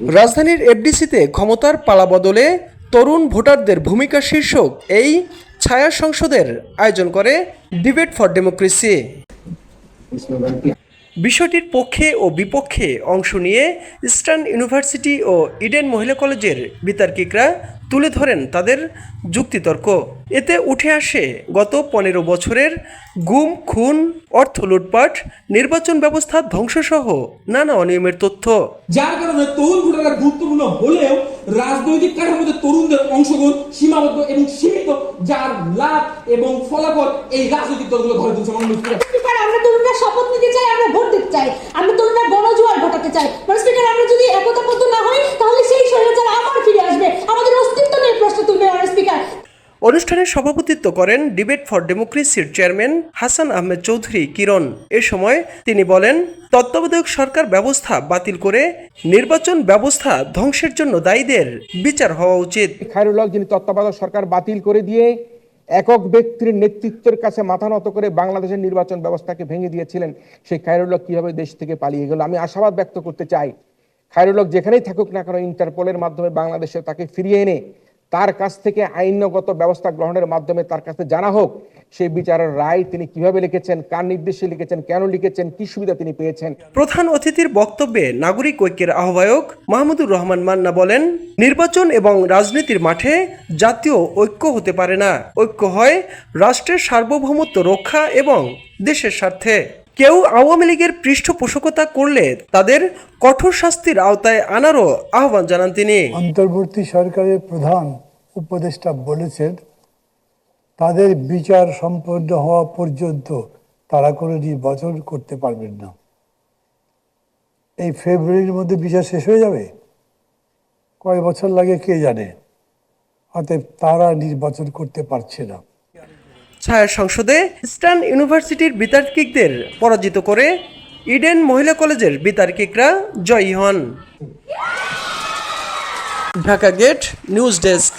রাজধানীর এফডিসিতে ক্ষমতার পালাবদলে তরুণ ভোটারদের ভূমিকা শীর্ষক এই ছায়া সংসদের আয়োজন করে ডিবেট ফর ডেমোক্রেসি বিষয়টির পক্ষে ও বিপক্ষে অংশ নিয়ে ইস্টার্ন ইউনিভার্সিটি ও ইডেন মহিলা কলেজের বিতার্কিকরা তুলে ধরেন তাদের যুক্তিতর্ক। এতে উঠে আসে গত পনেরো বছরের গুম খুন অর্থ লুটপাট নির্বাচন ব্যবস্থা ধ্বংসসহ নানা অনিয়মের তথ্য। যার কারণে তরুণ ভোটাররা গুরুত্বপূর্ণ হলেও রাজনৈতিক কাঠামোতে তরুণদের অংশগ্রহণ সীমাবদ্ধ এবং সীমিত যার লাভ এবং ফলাফল এই রাজনৈতিক দলগুলো ঘরে তুলছে। স্পিকার আমরা তরুণরা শপথ নিতে চাই আমরা ভোট দিতে চাই আমরা তরুণরা গণজোয়ার ঘটাতে চাই। মানে অনুষ্ঠানে সভাপতিত্ব করেন ডিবেট ফর ডেমোক্রেসির চেয়ারম্যান হাসান আহমেদ চৌধুরী কিরণ। এ সময় তিনি বলেন, তত্ত্বাবধায়ক সরকার ব্যবস্থা বাতিল করে নির্বাচন ব্যবস্থা ধ্বংসের জন্য দায়ীদের বিচার হওয়া উচিত। খায়রুল হক যিনি তত্ত্বাবধায়ক সরকার বাতিল করে দিয়ে একক ব্যক্তির নেতৃত্বের কাছে মাথা নত করে বাংলাদেশের নির্বাচন ব্যবস্থাকে ভেঙে দিয়েছিলেন, সেই খায়রুল হক কীভাবে দেশ থেকে পালিয়ে গেল? আমি আশাবাদ ব্যক্ত করতে চাই, খায়রুল হক যেখানেই থাকুক না কেন, ইন্টারপোলের মাধ্যমে বাংলাদেশে তাকে ফিরিয়ে এনে তার কাছ থেকে আইনগত ব্যবস্থা গ্রহণের মাধ্যমে তার কাছে জানা হোক, সেই বিচারের রায় তিনি কীভাবে লিখেছেন, কার নির্দেশে লিখেছেন, কেন লিখেছেন, কি সুবিধা তিনি পেয়েছেন। প্রধান অতিথির বক্তব্যে নাগরিক ঐক্যের আহ্বায়ক মাহমুদুর রহমান মান্না বলেন, নির্বাচন এবং রাজনীতির মাঠে জাতীয় ঐক্য হতে পারে না। ঐক্য হয় রাষ্ট্রের সার্বভৌমত্ব রক্ষা এবং দেশের স্বার্থে। কেউ আওয়ামী লীগের পৃষ্ঠপোষকতা করলে তাদের কঠোর শাস্তির আওতায় আনারও আহ্বান জানান তিনি। অন্তর্বর্তী সরকারের প্রধান উপদেষ্টা বলেছেন, তাদের বিচার সম্পন্ন হওয়া পর্যন্ত তারা কোনো নির্বাচন করতে পারবেন না। এই ফেব্রুয়ারির মধ্যে বিচার শেষ হয়ে যাবে? কয় বছর লাগে কে জানে? অতএব তারা নির্বাচন করতে পারছে না। ছায়া সংসদে ইস্টার্ন ইউনিভার্সিটির বিতার্কিকদের পরাজিত করে ইডেন মহিলা কলেজের বিতার্কিকরা জয়ী হন। Dhaka gate, news desk.